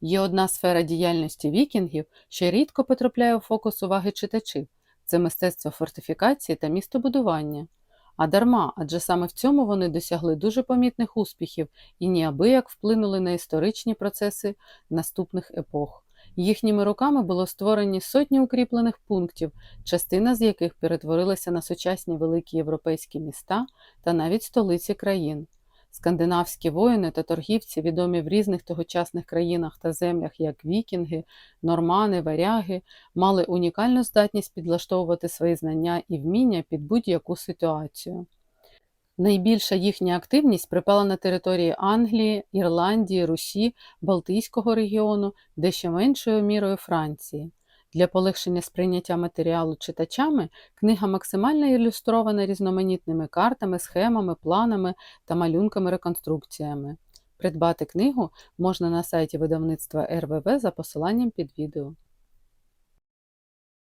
Є одна сфера діяльності вікінгів, що рідко потрапляє у фокус уваги читачів це мистецтво фортифікації та містобудування. А дарма, адже саме в цьому вони досягли дуже помітних успіхів і неабияк вплинули на історичні процеси наступних епох. Їхніми руками було створені сотні укріплених пунктів, частина з яких перетворилася на сучасні великі європейські міста та навіть столиці країн. Скандинавські воїни та торгівці, відомі в різних тогочасних країнах та землях, як вікінги, нормани, варяги, мали унікальну здатність підлаштовувати свої знання і вміння під будь-яку ситуацію. Найбільша їхня активність припала на території Англії, Ірландії, Русі, Балтійського регіону, дещо меншою мірою Франції. Для полегшення сприйняття матеріалу читачами книга максимально ілюстрована різноманітними картами, схемами, планами та малюнками-реконструкціями. Придбати книгу можна на сайті видавництва РВВ за посиланням під відео.